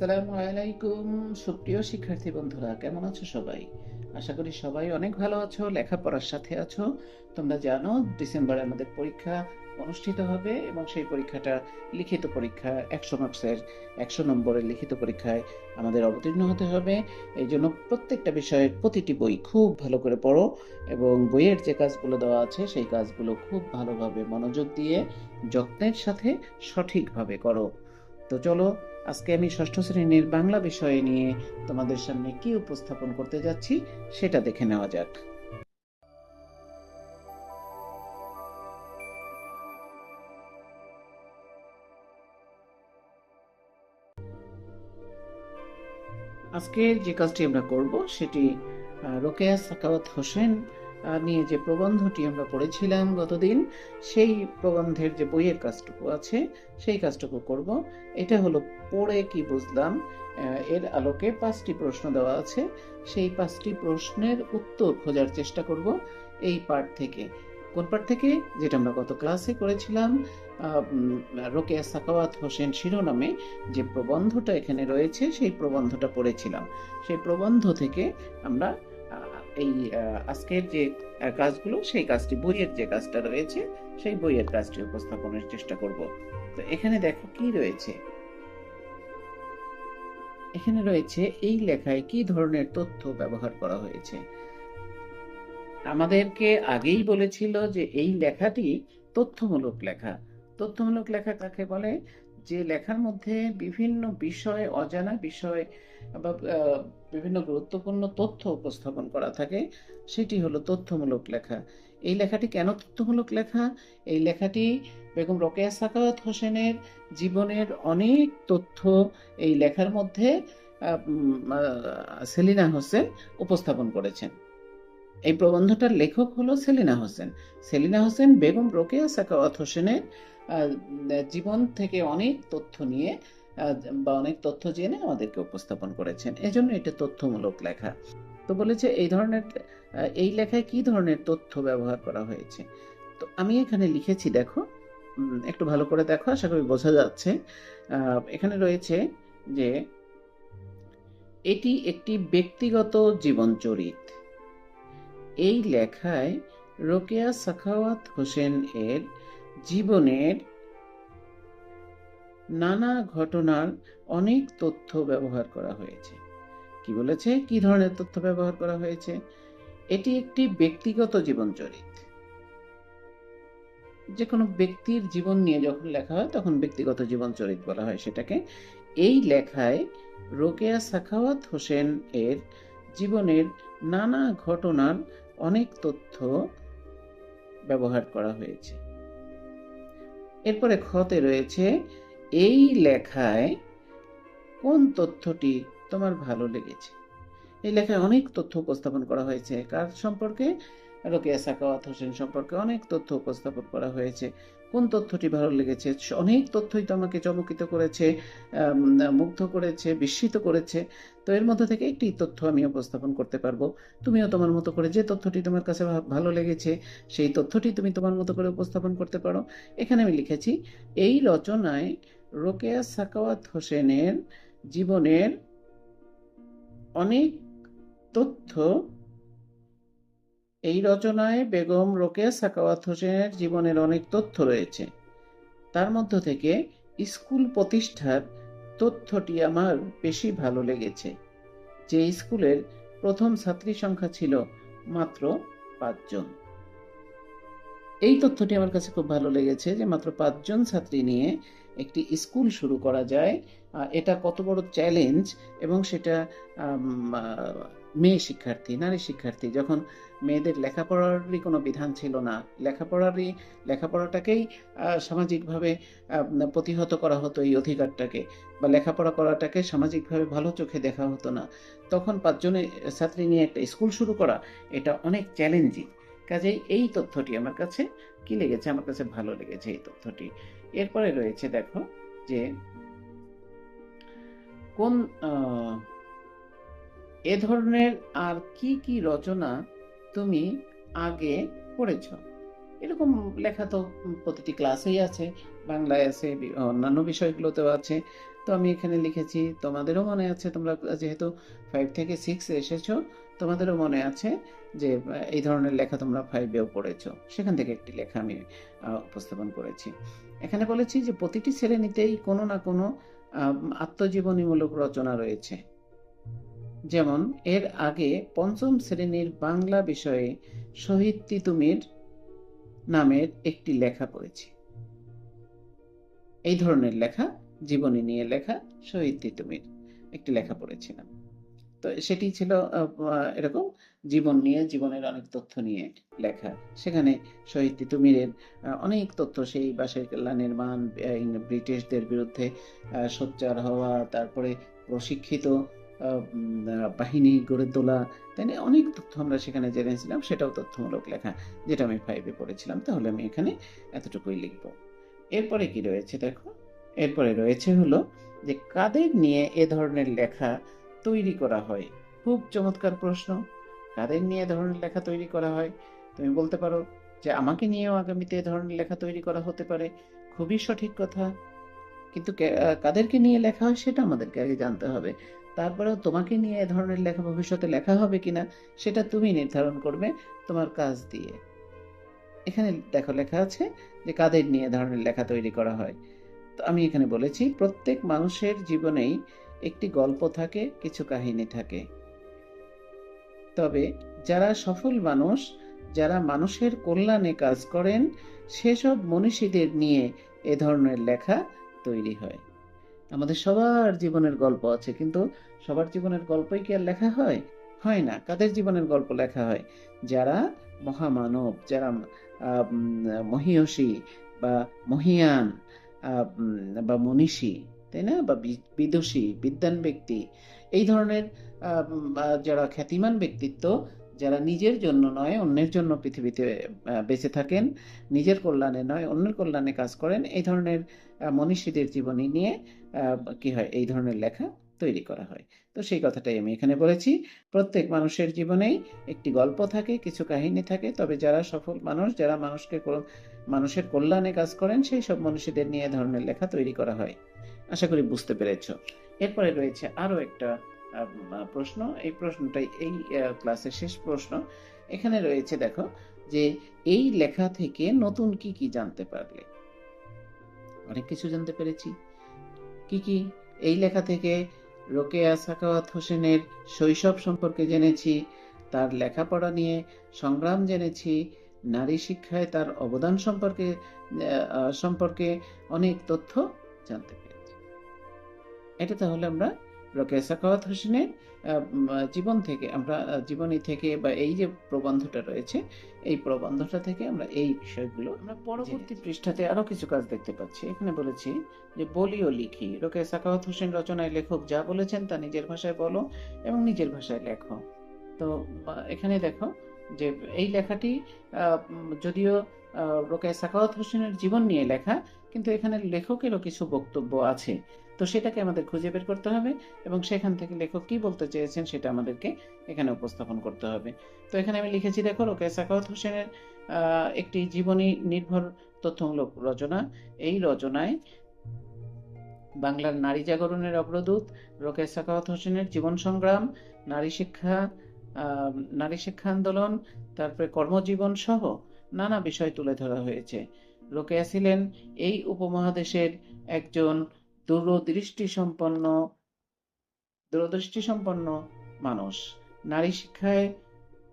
আসসালামু আলাইকুম সুপ্রিয় শিক্ষার্থী বন্ধুরা, কেমন আছো সবাই? আশা করি সবাই অনেক ভালো আছো, লেখাপড়ার সাথে আছো। তোমরা জানো, ডিসেম্বরে আমাদের পরীক্ষা অনুষ্ঠিত হবে এবং সেই পরীক্ষাটা লিখিত পরীক্ষা, একশো মার্কসের একশো নম্বরের লিখিত পরীক্ষায় আমাদের অবতীর্ণ হতে হবে। এই জন্য প্রত্যেকটা বিষয়ের প্রতিটি বই খুব ভালো করে পড়ো এবং বইয়ের যে কাজগুলো দেওয়া আছে, সেই কাজগুলো খুব ভালোভাবে মনোযোগ দিয়ে, যত্নের সাথে সঠিকভাবে করো। তো চলো আজকে আমি ষষ্ঠ শ্রেণির বাংলা বিষয় নিয়ে তোমাদের সামনে কি উপস্থাপন করতে যাচ্ছি সেটা দেখে নেওয়া যাক। আজকের যে কাজটি আমরা করব সেটি রোকেয়া সাকাওয়াত হোসেন নিয়ে যে প্রবন্ধটি আমরা পড়েছিলাম গতদিন, সেই প্রবন্ধের যে বইয়ের কাজটুকু আছে, সেই কাজটুকু করব। এটা হলো পড়ে কি বুঝলাম এর আলোকে পাঁচটি প্রশ্ন দেওয়া আছে। সেই পাঁচটি প্রশ্নের উত্তর খোঁজার চেষ্টা করব এই পার্ট থেকে। কোন পার্ট থেকে? যেটা আমরা গত ক্লাসে করেছিলাম রোকেয়া সাকাওয়াত হোসেন শিরোনামে যে প্রবন্ধটা এখানে রয়েছে, সেই প্রবন্ধটা পড়েছিলাম। সেই প্রবন্ধ থেকে আমরা এই আজকের যে কাজগুলো, সেই কাজটি, বইয়ের যে কাজটা রয়েছে, সেই বইয়ের কাজটি উপস্থাপনের চেষ্টা করব। তো এখানে দেখো কি রয়েছে। এখানে রয়েছে এই লেখায় কি ধরনের তথ্য ব্যবহার করা হয়েছে। আমাদেরকে আগেই বলেছিল যে এই লেখাটি তথ্যমূলক লেখা। তথ্যমূলক লেখা কাকে বলে? যে লেখার মধ্যে বিভিন্ন বিষয়, অজানা বিষয় বা বিভিন্ন গুরুত্বপূর্ণ তথ্য উপস্থাপন করা থাকে, সেটি হলো তথ্যমূলক লেখা। এই লেখাটি কেন তথ্যমূলক লেখা? এই লেখাটি বেগম রোকেয়া সাকাওয়াত হোসেনের জীবনের অনেক তথ্য এই লেখার মধ্যে সেলিনা হোসেন উপস্থাপন করেছেন। এই প্রবন্ধটার লেখক হলো সেলিনা হোসেন। সেলিনা হোসেন বেগম রোকেয়া সাকাওয়াত হোসেনের জীবন থেকে অনেক তথ্য নিয়ে বা অনেক তথ্য জেনে আমাদেরকে উপস্থাপন করেছেন। এজন্য এটা তথ্যমূলক লেখা। তো বলেছে, এই ধরনের এই লেখায় কি ধরনের তথ্য ব্যবহার করা হয়েছে? তো আমি এখানে লিখেছি, দেখো একটু ভালো করে দেখো, আশা করি বোঝা যাচ্ছে। এখানে রয়েছে যে, এটি একটি ব্যক্তিগত জীবনচরিত। এই লেখায় রোকেয়া সাখাওয়াত হোসেন এর জীবনের নানা ঘটনার অনেক তথ্য ব্যবহার করা হয়েছে। কি বলেছে? কি ধরনের তথ্য ব্যবহার করা হয়েছে? এটি একটি ব্যক্তিগত জীবনচরিত যে কোনো ব্যক্তির জীবন নিয়ে যখন লেখা হয়, তখন ব্যক্তিগত জীবনচরিত বলা হয় সেটাকে। এই লেখায় রোকেয়া সাখাওয়াত হোসেন এর জীবনের নানা ঘটনার অনেক তথ্য ব্যবহার করা হয়েছে। এরপরে খতে রয়েছে, এই লেখায় কোন তথ্যটি তোমার ভালো লেগেছে? এই লেখায় অনেক তথ্য উপস্থাপন করা হয়েছে। কার সম্পর্কে? রোকেয়া সাকাওয়াত হোসেন সম্পর্কে অনেক তথ্য উপস্থাপন করা হয়েছে। কোন তথ্যটি ভালো লেগেছে? অনেক তথ্যই তো আমাকে চমকিত করেছে মুগ্ধ করেছে, বিস্মিত করেছে। তো এর মধ্যে থেকে একটি তথ্য আমি উপস্থাপন করতে পারব। তুমিও তোমার মতো করে যে তথ্যটি তোমার কাছে ভালো লেগেছে, সেই তথ্যটি তুমি তোমার মতো করে উপস্থাপন করতে পারো। এখানে আমি লিখেছি, এই রচনায় রোকেয়া সাকাওয়াত হোসেনের জীবনের অনেক তথ্য এই রচনায় বেগম, রোকেয়া, সাকাওয়াত হোসেনের জীবনের অনেক তথ্য রয়েছে। তার মধ্য থেকে স্কুল প্রতিষ্ঠার তথ্যটি আমার বেশি ভালো লেগেছে। যে স্কুলের প্রথম ছাত্রী সংখ্যা ছিল মাত্র পাঁচজন। এই তথ্যটি আমার কাছে খুব ভালো লেগেছে যে মাত্র পাঁচজন ছাত্রী নিয়ে একটি স্কুল শুরু করা যায়। এটা কত বড় চ্যালেঞ্জ এবং সেটা মেয়ে শিক্ষার্থী, নারী শিক্ষার্থী, যখন মেয়েদের লেখাপড়ারই কোনো বিধান ছিল না, লেখাপড়ারই, লেখাপড়াটাকেই সামাজিকভাবে প্রতিহত করা হতো এই অধিকারটাকে বা লেখাপড়া করাটাকে সামাজিকভাবে ভালো চোখে দেখা হতো না, তখন পাঁচজনের ছাত্রী নিয়ে একটা স্কুল শুরু করা, এটা অনেক চ্যালেঞ্জিং। কাজেই এই তথ্যটি আমার কাছে, কি লেগেছে? আমার কাছে ভালো লেগেছে এই তথ্যটি। এরপরে রয়েছে দেখো যে, কোন এ ধরনের আর কি কি রচনা তুমি আগে পড়েছ? এরকম লেখা তো প্রতিটি ক্লাসেই আছে, বাংলায় আছে অন্যান্য বিষয়গুলোতেও আছে। তো আমি এখানে লিখেছি, তোমাদেরও মনে আছে, তোমরা যেহেতু ফাইভ থেকে সিক্স এসেছ, তোমাদেরও মনে আছে যে এই ধরনের লেখা তোমরা ফাইভেও পড়েছো। সেখান থেকে একটি লেখা আমি উপস্থাপন করেছি। এখানে বলেছি যে, প্রতিটি শ্রেণীতেই কোনো না কোনো আত্মজীবনীমূলক রচনা রয়েছে। যেমন, এর আগে পঞ্চম শ্রেণির বাংলা বিষয়ে শহীদ তিতুমির নামের একটি লেখা পড়েছি। এই ধরনের লেখা, জীবনী নিয়ে লেখা শহীদ তিতুমির একটি লেখা পড়েছিলাম। তো সেটি ছিল এরকম জীবন নিয়ে, জীবনের অনেক তথ্য নিয়ে লেখা। সেখানে শহীদ তিতুমিরের অনেক তথ্য, সেই বাসের কেল্লা নির্মাণ ব্রিটিশদের বিরুদ্ধে সোচ্চার হওয়া, তারপরে প্রশিক্ষিত বাহিনী গড়ে তোলা, তাই অনেক তথ্য আমরা সেখানে জেনেছিলাম, সেটাও তথ্যমূলক লেখা, যেটা আমি ফাইভে পড়েছিলাম। তাহলে আমি এখানে এতটুকুই লিখব। এরপরে কি রয়েছে দেখো? এরপরে রয়েছে হলো যে, কাদের নিয়ে এ ধরনের লেখা তৈরি করা হয়? খুব চমৎকার প্রশ্ন। কাদের নিয়ে এ ধরনের লেখা তৈরি করা হয়? তুমি বলতে পারো যে, আমাকে নিয়েও আগামীতে এ ধরনের লেখা তৈরি করা হতে পারে। খুবই সঠিক কথা। কিন্তু কাদেরকে নিয়ে লেখা হয় সেটা আমাদেরকে আগে জানতে হবে। তারপরেও তোমাকে নিয়ে এ ধরনের লেখা ভবিষ্যতে লেখা হবে কিনা, সেটা তুমি নির্ধারণ করবে তোমার কাজ দিয়ে। এখানে দেখো লেখা আছে যে কাদের নিয়ে ধরনের লেখা তৈরি করা হয়। তো আমি এখানে বলেছি, প্রত্যেক মানুষের জীবনেই একটি গল্প থাকে, কিছু কাহিনী থাকে। তবে যারা সফল মানুষ, যারা মানুষের কল্যাণে কাজ করেন, সেসব মনীষীদের নিয়ে এ ধরনের লেখা তৈরি হয়। আমাদের সবার জীবনের গল্প আছে, কিন্তু সবার জীবনের গল্পই কি আর লেখা হয়? হয় না। কাদের জীবনের গল্প লেখা হয়? যারা মহামানব, যারা মহীয়সী বা মহিয়ান বা মনীষী, তাই না? বা বিদুষী, বিদ্বান ব্যক্তি, এই ধরনের যারা খ্যাতিমান ব্যক্তিত্ব যারা নিজের জন্য নয়, অন্যের জন্য পৃথিবীতে বেঁচে থাকেন, নিজের কল্যাণে নয়, অন্যের কল্যাণে কাজ করেন, এই ধরনের মনীষীদের জীবনী নিয়ে কি হয়, এই ধরনের লেখা তৈরি করা হয়। তো সেই কথাটাই আমি এখানে বলেছি। প্রত্যেক মানুষের জীবনেই একটি গল্প থাকে, কিছু কাহিনী থাকে, তবে যারা সফল মানুষ, যারা মানুষকে মানুষের কল্যাণে কাজ করেন, সেই সব মনীষীদের নিয়ে ধরনের লেখা তৈরি করা হয়। আশা করি বুঝতে পেরেছ। এরপরে রয়েছে আরও একটা প্রশ্ন। এই প্রশ্নটাই এই ক্লাসের শেষ প্রশ্ন। এখানে রয়েছে, দেখো, যে এই লেখা থেকে নতুন কি কি জানতে পারলে? অনেক কিছু জানতে পেরেছি। কি কি? এই লেখা থেকে রোকেয়া সাকাওয়াত হোসেনের শৈশব সম্পর্কে জেনেছি, তার লেখাপড়া নিয়ে সংগ্রাম জেনেছি, নারী শিক্ষায় তার অবদান সম্পর্কে সম্পর্কে অনেক তথ্য জানতে পেরেছি। এটা তাহলে আমরা রোকেয়া সাকাওয়াত হোসেনের জীবন থেকে আমরা জীবনী থেকে বা এই যে প্রবন্ধটা রয়েছে এই প্রবন্ধটা থেকে আমরা এই বিষয়গুলো আমরা পরবর্তী পৃষ্ঠাতে আরও কিছু কাজ দেখতে পাচ্ছি। এখানে বলেছি যে বলি ও লিখি। রোকে সাকাওয়াত হোসেন রচনায় লেখক যা বলেছেন তা নিজের ভাষায় বলো এবং নিজের ভাষায় লেখো। তো এখানে দেখো যে এই লেখাটি যদিও রোকেয়া সাকাওয়াত হোসেনের জীবন নিয়ে লেখা, কিন্তু এখানে লেখকেরও কিছু বক্তব্য আছে। তো সেটাকে আমাদের খুঁজে বের করতে হবে এবং সেখান থেকে লেখক কি বলতে চেয়েছেন সেটা আমাদেরকে এখানে উপস্থাপন করতে হবে। তো এখানে আমি লিখেছি, দেখো, রোকেয়া সাকাওয়াত হোসেনের একটি জীবনী নির্ভর তথ্যমূলক রচনা। এই রচনায় বাংলার নারী জাগরণের অগ্রদূত, রোকেয়া সাকাওয়াত হোসেনের জীবন সংগ্রাম, নারী শিক্ষা নারী শিক্ষা আন্দোলন, তারপরে কর্মজীবন সহ নানা বিষয় তুলে ধরা হয়েছে। রোকেয়া ছিলেন এই উপমহাদেশের একজন দূরদৃষ্টি সম্পন্ন দূরদৃষ্টি সম্পন্ন মানুষ। নারী শিক্ষায়,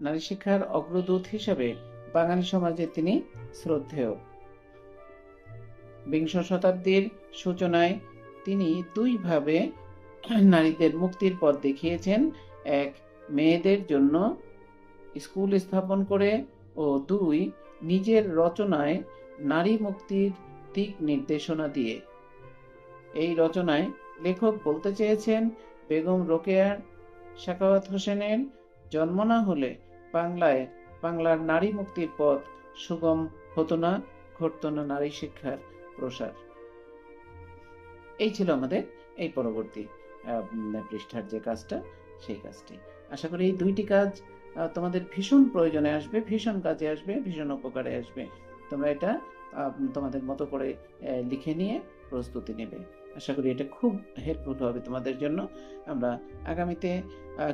নারী শিক্ষার অগ্রদূত হিসেবে বাঙালি সমাজে তিনি শ্রদ্ধেয়। বিংশ শতাব্দীর সূচনায় তিনি দুইভাবে নারীদের মুক্তির পথ দেখিয়েছেন। এক মেয়েদের জন্য স্কুল স্থাপন করে ও দুই নিজের রচনায় নারী মুক্তির দিক নির্দেশনা দিয়ে। এই রচনায় লেখক বলতে চেয়েছেন, বেগম রোকেয়ার সাকাওয়াত হোসেনের জন্ম না হলে বাংলায় বাংলার নারী মুক্তির পথ সুগম হতো না, ঘটতো না নারী শিক্ষার প্রসার। এই ছিল আমাদের এই পরবর্তী পৃষ্ঠার যে কাজটা, সেই কাজটি। আশা করি এই দুইটি কাজ তোমাদের ভীষণ প্রয়োজনে আসবে, ভীষণ কাজে আসবে, ভীষণ উপকারে আসবে। তোমরা এটা তোমাদের মতো করে লিখে নিয়ে প্রস্তুতি নেবে। আশা করি এটা খুব হেল্পফুল হবে তোমাদের জন্য। আমরা আগামীতে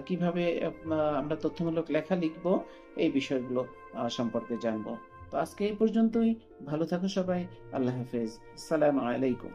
কীভাবে আমরা তথ্যমূলক লেখা লিখব, এই বিষয়গুলো সম্পর্কে জানব। তো আজকে এই পর্যন্তই। ভালো থাকো সবাই। আল্লাহ হাফেজ। সালাম আলাইকুম।